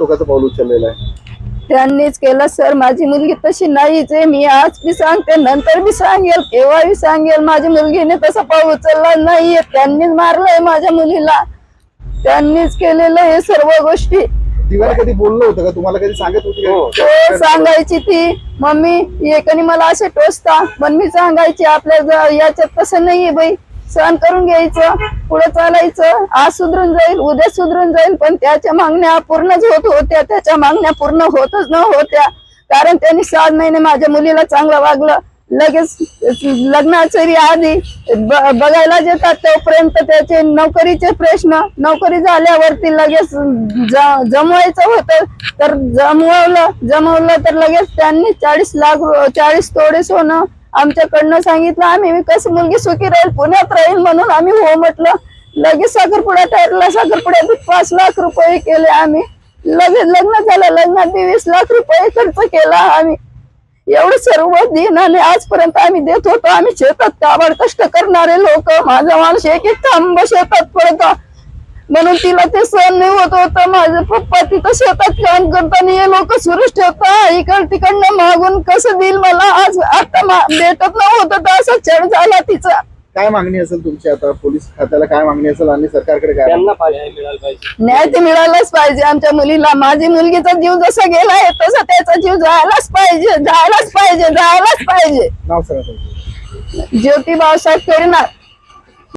टोकाचं पाऊल उचललेलं आहे. त्यांनीच केलं सर. माझी मुलगी तशी नाहीच आहे. मी आज बी सांगते नंतर बी सांगेल केव्हा बी सांगेल. माझ्या मुलगीने तसा पाऊल उचलला नाहीये. त्यांनीच मारलंय माझ्या मुलीला. त्यांनीच केलेलं हे सर्व गोष्टी. दिवाळी कधी बोललं होतं का? तुम्हाला कधी सांगत होती का? तो सांगायची ती. मम्मी एकाने मला असे टोचता पण मी सांगायची आपल्या ज- याच्यात तसं नाहीये बाई. सहन करून घ्यायचं पुढे चालायचं आज सुधरून जाईल उद्या सुधरून जाईल पण त्याच्या मागण्या पूर्णच होत होत्या त्याच्या मागण्या पूर्ण होतच न होत्या. कारण त्यांनी सात महिने माझ्या मुलीला चांगलं वागलं. लगेच लग्नाच्या आधी ब- बघायला येतात तोपर्यंत त्याचे नोकरीचे प्रश्न नोकरी झाल्यावरती लगेच जमवायचं होतं. तर जमवलं जमवलं तर लगेच त्यांनी चाळीस लाख चाळीस तोडे सोनं आमच्याकडनं सांगितलं आम्ही मी कसं मुलगी सुखी राहील पुण्यात राहील म्हणून आम्ही हो म्हटलं. लगेच साखरपुडा ठरला साखरपुड्यात पाच लाख रुपये केले आम्ही. लगेच लग्न झालं लग्नात बी वीस लाख रुपये खर्च केला आम्ही. एवढं सर्व दिन आणि आजपर्यंत आम्ही देत होतो. आम्ही शेतात काबाड कष्ट करणारे लोक. माझा माणूस एक एक थांब शेतात पडतो. म्हणून तिला ते सहन नाही होत होतं. माझे पप्पा तिथं शेतात काम करताना हे लोक सुरूच ठेवता इकड तिकडनं मागून कसं देईल मला? आज आता मा- भेटत नव्हतं तर असा छळ झाला तिचा. काय मागणी असेल तुमची आता? पोलीस खात्याला काय मागणी असेल? आणि सरकारकडे काय त्यांना पाहिजे मिळालं पाहिजे. न्याय ते मिळालाच पाहिजे आमच्या मुलीला. माझी मुलगीचा जीव जसा गेलाय तसा त्याचा जीव जायलाच पाहिजे. जायलाच पाहिजे जायलाच पाहिजे. नाव सांगा तुमचं. ज्योती बाळासाहेब फेरणार